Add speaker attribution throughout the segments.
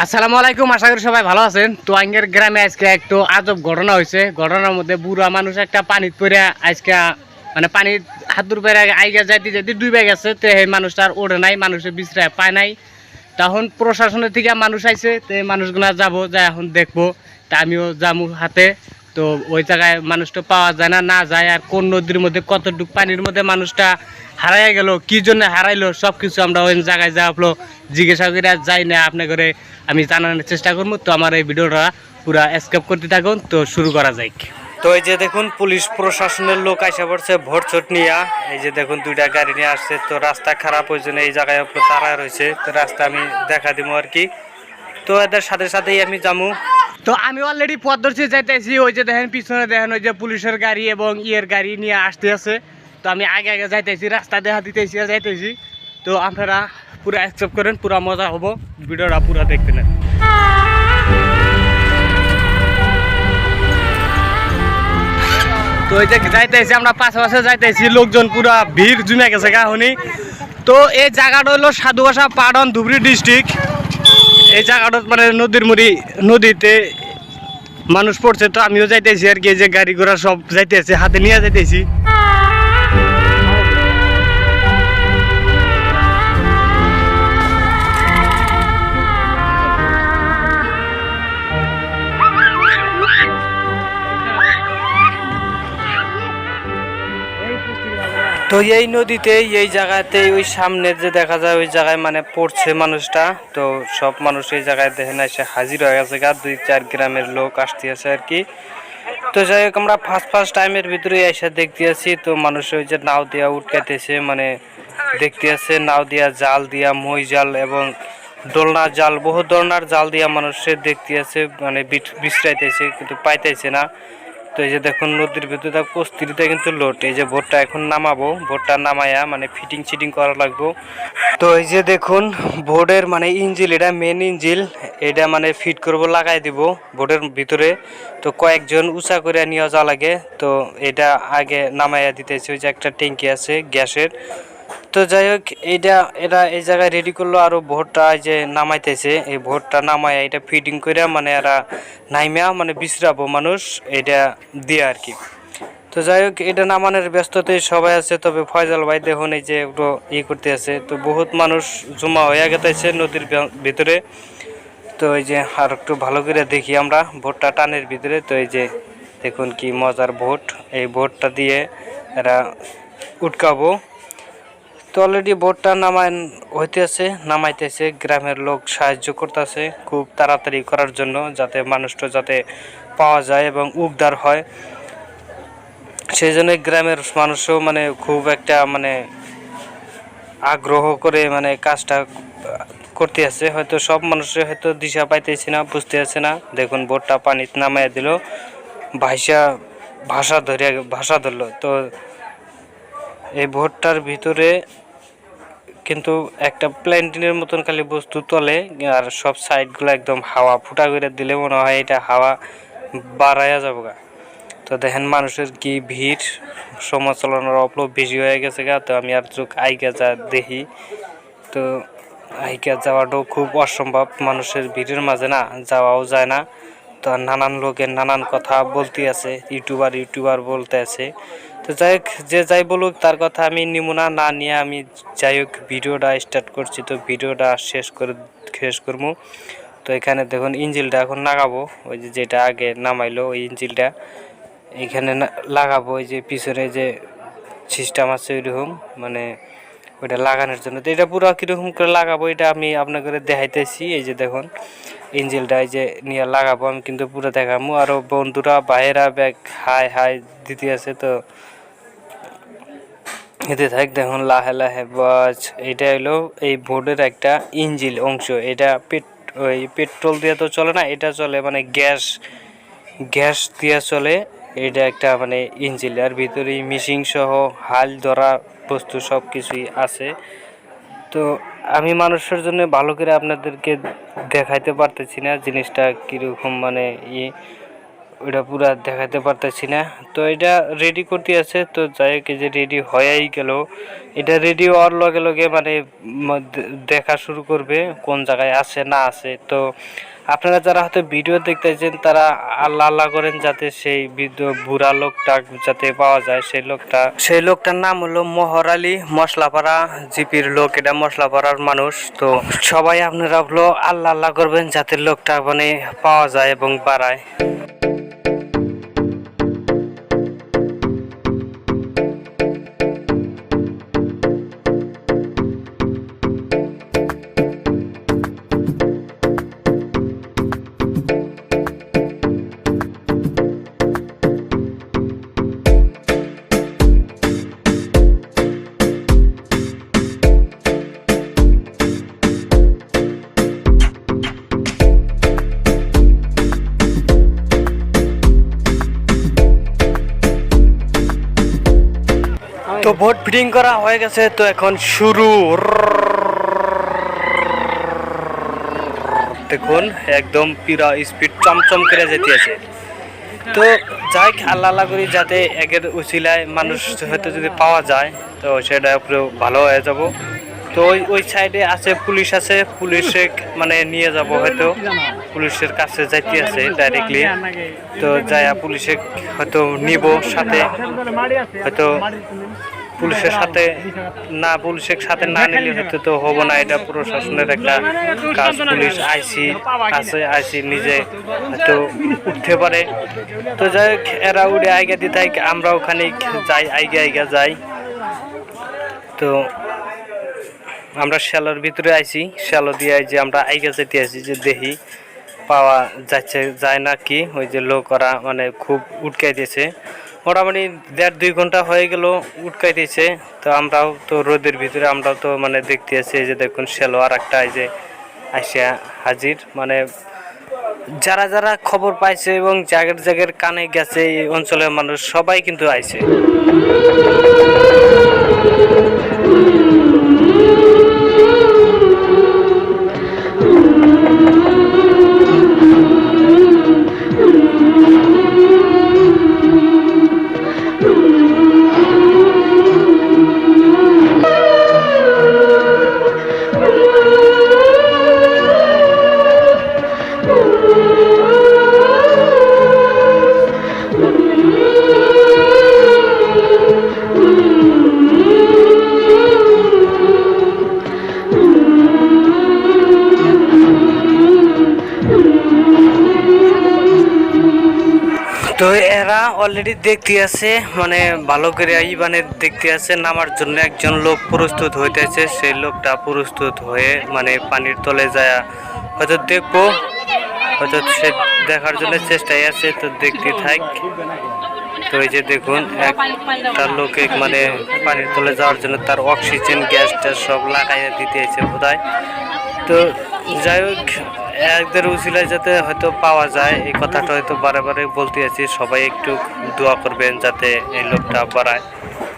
Speaker 1: আসসালামু আলাইকুম, আশা করি সবাই ভালো আছেন। তো আঙ্গের গ্রামে আজকে একটু আজব ঘটনা হয়েছে। ঘটনার মধ্যে বুড়া মানুষ একটা পানিত পরে আজকে মানে পানি হাত দূর পেরে আইগা যাইতে যাইতে ডুবে গেছে। তো এই মানুষটার ওড়ে নাই মানুষের বিশ্রায় পায় নাই। তখন প্রশাসনের থেকে মানুষ আইসে তো মানুষগুলা যাব, যা এখন দেখব। তা আমিও যামু হাতে। তো ওই জায়গায় মানুষটা পাওয়া যায় না না যায়, আর কোন নদীর মধ্যে, কতটুক পানির মধ্যে মানুষটা হারাইয়া গেল, কি জন্য হারাইলো সব কিছু আমরা ওই জায়গায় যাওয়া হলো জিজ্ঞাসা করে যাই না আপনি করে আমি জানানোর চেষ্টা করব। তো আমার এই ভিডিওটা পুরা স্কেপ করতে থাকুন, তো শুরু করা যাক। তো এই যে দেখুন, পুলিশ প্রশাসনের লোক আইসা পড়ছে ভোট চোট নিয়া। এই যে দেখুন, দুইটা গাড়ি নিয়ে আসছে, তো রাস্তা খারাপ ওই জন্য এই জায়গায় তারা রয়েছে। তো রাস্তা আমি দেখা দিব আর কি। তো এদের সাথে সাথেই আমি যামু। তো আমি অলরেডি ধরছি যাইতেছি, ওই যে দেখেন, পিছনে দেখেন, ওই যে পুলিশের গাড়ি এবং ইয়ের গাড়ি নিয়ে আসতে আছে তো আমি আগে আগে যাইতেছি, রাস্তা দেখা দিতেছি, যাইতেছি। তো আপনারা পুরো অ্যাকসেপ্ট করেন, পুরো মজা হব। ভিডিওটা পুরো দেখতে নেন। তো এই যে যাইতেছি, আমরা পাশে যাইতেছি, লোকজন পুরা ভিড় জমে গেছে গাহনি তো এই জায়গাটা হলো সাধুবাসা পাড়ন ধুবড়ি ডিস্ট্রিক্ট এই জায়গাটা মানে নদীর মুড়ি, নদীতে মানুষ পড়ছে, তো আমিও যাইতেছি আর কি যে গাড়ি ঘোড়া সব যাইতেছে, হাতে নিয়ে যাইতেছি। তো এই নদীতে এই জায়গাতে ওই সামনে যে দেখা যায়, ওই জায়গায় মানে পড়ছে মানুষটা। তো সব মানুষ এই জায়গায় দেখে না এসে হাজির হয়ে গেছে গা, দুই চার গ্রামের লোক আসতে আছে আর কি। তো যাই হোক, আমরা ফার্স্ট ফার্স্ট টাইমের ভিতরে এসে দেখতে আছি। তো মানুষ ওই যে নাও দিয়া উঠকাইতেছে মানে দেখতে আছে, নাও দিয়া জাল দিয়া মই জাল এবং দোলনা জাল, বহু ধরনের জাল দিয়া মানুষের দেখতে আছে মানে বিশ্রাইতেছে, কিন্তু পাইতেছে না। তো এই যে দেখুন নদীর ভিতরে প্রস্তুতিতে কিন্তু লোট এই যে ভোটটা এখন নামাবো। ভোটটা নামায়া মানে ফিটিং চিটিং করা লাগবো। তো এই যে দেখুন বোর্ডের মানে ইঞ্জিল, এটা মেন ইঞ্জিল। এটা মানে ফিট করব, লাগাই দিব বোর্ডের ভিতরে। তো কয়েকজন উঁচা করে নিয়ে যাওয়া লাগে। তো এটা আগে নামাইয়া দিতেছে। ওই যে একটা ট্যাঙ্কি আছে গ্যাসের। তো যাই হোক এইটা এরা এই জায়গায় রেডি করল আরও ভোটটা যে নামাইতেছে। এই ভোটটা নামায় এটা ফিটিং করে মানে এরা নাইমিয়া মানে বিশ্রাবো মানুষ এটা দিয়ে আর কি। তো যাই হোক এটা নামানোর ব্যস্ততায় সবাই আছে, তবে ফয়জাল ভাই দেখুন এই যে একটু ই করতে আছে। তো বহুত মানুষ জমা হয়ে গেতেছে নদীর ভিতরে। তো এই যে আর একটু ভালো করে দেখি আমরা ভোটটা টানের ভিতরে। তো এই যে দেখুন কি মজার ভোট। এই ভোটটা দিয়ে এরা উটকাবো। তো অলরেডি বোটটা নামায়, হইতেছে, নামাইতেছে, গ্রামের লোক সাহায্য করতেছে খুব তাড়াতাড়ি করার জন্য যাতে মানুষটা যাতে পাওয়া যায় এবং উদ্ধার হয়। সেই জন্য গ্রামের মানুষও মানে খুব একটা মানে আগ্রহ করে মানে কাজটা করতে আছে। হয়তো সব মানুষের হয়তো দিশা পাইতেছে না, বুঝতে আছে না। দেখুন বোটটা পানিতে নামাই দিল ভাষা ভাষা ধরে, ভাষা ধরলো। তো এই ভোটটার ভিতরে কিন্তু একটা প্ল্যান্টিনের মতন খালি বস্তু তলে আর সব সাইডগুলো একদম হাওয়া ফুটা করে দিলে মনে হয় এটা হাওয়া বাড়াইয়া যাব গা। তো দেখেন মানুষের কি ভিড় সমাচলনের অপলোভ বেশি হয়ে গেছে গা, তো আমি আর চোখ আইকা যা দেখি। তো আইকা যাওয়াটাও খুব অসম্ভব, মানুষের ভিড়ের মাঝে না, যাওয়াও যায় না। তো নানান লোকের নানান কথা বলতে আছে ইউটিউবার ইউটিউবার বলতে আছে তো যাই হোক যে যাই বলুক, তার কথা আমি নিমুনা না নিয়ে আমি যাই হোক ভিডিওটা স্টার্ট করছি। তো ভিডিওটা শেষ করে, শেষ করব তো এখানে দেখুন, ইঞ্জিলটা এখন লাগাবো। ওই যে যেটা আগে নামাইলো, ওই ইঞ্জিলটা এখানে লাগাবো। ওই যে পিছনে যে সিস্টেম আছে, ওইরকম মানে ওইটা লাগানোর জন্য। তো এটা পুরো কীরকম করে লাগাবো, এটা আমি আপনাকে দেখাইতেছি। এই যে দেখুন ইঞ্জিলটা এই যে নিয়ে লাগাবো, আমি কিন্তু পুরো দেখাবো আরও বন্ধুরা বাইরা ব্যাগ, হাই হাই দিতে আছে তো। এতে থাক, দেখুন, লাহে লাহে বাস এটা হলো এই বোর্ডের একটা ইঞ্জিল অংশ। এটা পেট, ওই পেট্রোল দিয়ে তো চলে না, এটা চলে মানে গ্যাস গ্যাস দিয়ে চলে। এটা একটা মানে ইঞ্জিল। আর ভিতরে মিশিং সহ হাল ধরা বস্তু সব কিছুই আছে। তো আমি মানুষের জন্য ভালো করে আপনাদেরকে দেখাইতে পারতেছি না, জিনিসটা কীরকম মানে ইয়ে ওইটা পুরো দেখাতে পারতেছি না। তো এটা রেডি করতে আছে, তো যাই হোক যে রেডি হয়েই গেল। এটা রেডি হওয়ার লগে লগে মানে দেখা শুরু করবে, কোন জায়গায় আছে না আছে। তো আপনারা যারা হয়তো ভিডিও দেখতে চাইছেন তারা আল্লাহ আল্লাহ করেন যাতে সেই বুড়া লোকটা যাতে পাওয়া যায়। সেই লোকটা, সেই লোকটার নাম হলো মোহর আলী মশলাপাড়া জিপির লোক। এটা মশলাপাড়ার মানুষ। তো সবাই আপনারা হলো আল্লাহ আল্লাহ করবেন যাতে লোকটা মানে পাওয়া যায় এবং বাড়ায়। ভোট ফিটিং করা হয়ে গেছে, তো এখন শুরু। দেখুন, একদম পিরা স্পিড চমচম করে যেতে আছে। তো যাই আল্লাহ আল্লাহ করি যাতে একের উচিলায় মানুষ হয়তো যদি পাওয়া যায়, তো সেটা একটু ভালো হয়ে যাব। তো ওই ওই সাইডে আছে, পুলিশ আছে, পুলিশে মানে নিয়ে যাব হয়তো। পুলিশের কাছে যাইতে আছে ডাইরেক্টলি তো যাইয়া পুলিশে হয়তো নিব সাথে। হয়তো পুলিশের সাথে না, পুলিশের সাথে না নিলে হয়তো তো হব না। এটা প্রশাসনের একটা কাজ। পুলিশ, আইসি আছে, আইসি নিজে হয়তো উঠতে পারে। তো যাই হোক, এরা উড়ে আইগা দিতে আমরাও খানিক যাই, আইগা আইগা যাই। তো আমরা শ্যালোর ভিতরে আইছি। শ্যালো দিয়ে যে আমরা আইগা যেতে আছি যে দেখি, পাওয়া যাচ্ছে, যায় না কি? ওই যে লোক ওরা মানে খুব উটকাই দিয়েছে। মোটামুটি দেড় দুই ঘণ্টা হয়ে গেল দিয়েছে তো আমরাও তো রোদের ভিতরে, আমরাও তো মানে দেখতে আছি যে দেখুন শ্যালো আর একটা এই যে আসিয়া হাজির। মানে যারা যারা খবর পাইছে এবং জায়গার জায়গার কানে গেছে এই অঞ্চলের মানুষ সবাই কিন্তু আইছে। তো এরা অলরেডি দেখতে আছে মানে ভালো করে এই মানে দেখতে আছে, নামার জন্য একজন লোক প্রস্তুত হইতেছে, সেই লোকটা প্রস্তুত হয়ে মানে পানির তলে যায় হয়তো দেখব, হয়তো সে দেখার জন্য চেষ্টায় আছে, তো দেখতে থাক। তো এই যে দেখুন, একটা লোকে মানে পানির তলে যাওয়ার জন্য তার অক্সিজেন গ্যাস ট্যাস সব লাগাইয়া দিতে আছে বোধহয়। তো যাই হোক একদের উচিলায় যাতে হয়তো পাওয়া যায়, এই কথাটা হয়তো বারে বারে বলতে আছি। সবাই একটু দোয়া করবেন যাতে এই লোকটা বাড়ায়।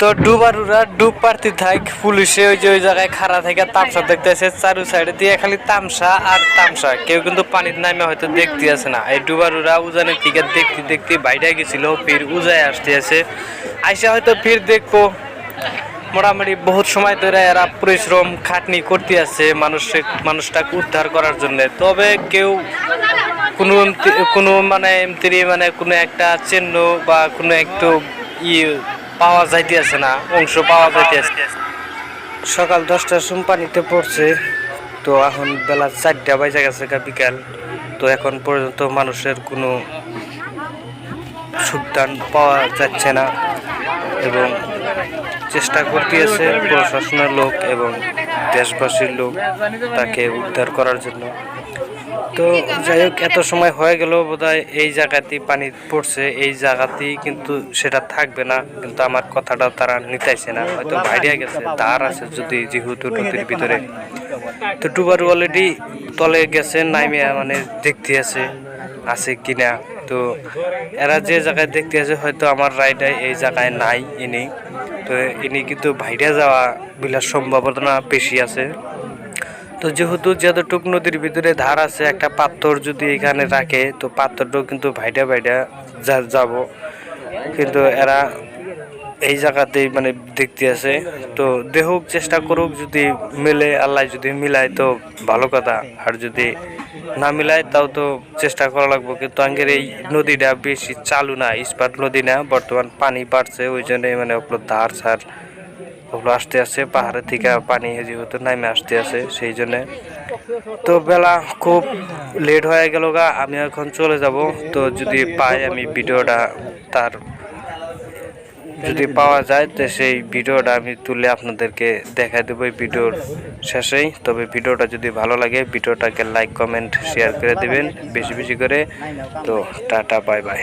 Speaker 1: তো ডুবারুরা ডুব পারতে থাক পুলিশে ওই যে ওই জায়গায় খাড়া থেকে তামসা দেখতেছে, চারু সাইডে দিয়ে খালি তামসা আর তামসা। কেউ কিন্তু পানির নামে হয়তো দেখতে আছে না। এই ডুবারুরা উজানের থেকে দেখতে দেখতে বাইরে গেছিল, ফির উজায় আসতে আছে আইসা হয়তো ফির দেখব। মোটামুটি বহুত সময় ধরে এরা পরিশ্রম খাটনি করতে আছে মানুষের মানুষটাকে উদ্ধার করার জন্য। তবে কেউ কোনো কোনো মানে এমতি মানে কোনো একটা চিহ্ন বা কোনো একটু ই পাওয়া যাইতে আছে না, অংশ পাওয়া যাইতে আছে সকাল দশটার সময় পানিতে পড়ছে, তো এখন বেলা চারটা বাজে গেছে বিকাল। তো এখন পর্যন্ত মানুষের কোনো সুদান পাওয়া যাচ্ছে না এবং চেষ্টা করতেছে প্রশাসনের লোক এবং দেশবাসীর লোক তাকে উদ্ধার করার জন্য। তো যাই হোক, এত সময় হয়ে গেল বোধহয় এই জায়গাতেই পানি পড়ছে। এই জায়গাতেই কিন্তু সেটা থাকবে না, কিন্তু আমার কথাটা তারা নিতাইছে না। হয়তো বাইরে গেছে, তার আছে যদি যেহেতু নদীর ভিতরে। তো ডুবার অলরেডি তলে গেছে নাইমে মানে দেখতে আছে আছে কিনা। তো এরা যে জায়গায় দেখতে আছে, হয়তো আমার রাইডায় এই জায়গায় নাই ইনি তো ইনি কিন্তু বাইরে যাওয়া বিলার সম্ভাবনা বেশি আছে। তো তো যেহেতু যতটুক নদীর ভিতরে ধার আছে, একটা পাথর যদি এখানে রাখে, তো পাথরটাও কিন্তু ভাইটা ভাইটা যা যাব। কিন্তু এরা এই জায়গাতেই মানে দেখতে আছে। তো দেখুক চেষ্টা করুক, যদি মিলে, আল্লাহ যদি মিলায়, তো ভালো কথা। আর যদি না মিলায়, তাও তো চেষ্টা করা লাগবে। কিন্তু আঙ্গের এই নদীটা বেশি চালু না, ইস্পাত নদী না। বর্তমান পানি বাড়ছে, ওই জন্য মানে ওগুলো ধার সার ওগুলো আসতে আসে পাহাড়ের থেকে পানি যেহেতু নামে আসতে আসে সেই জন্যে। তো বেলা খুব লেট হয়ে গেল গা আমি এখন চলে যাব। তো যদি পাই আমি ভিডিওটা তার যদি পাওয়া যায়, তো সেই ভিডিওটা আমি তুলে আপনাদেরকে দেখা দেবো ভিডিওর শেষেই। তবে ভিডিওটা যদি ভালো লাগে, ভিডিওটাকে লাইক কমেন্ট শেয়ার করে দেবেন, বেশি বেশি করে। তো টাটা বাই বাই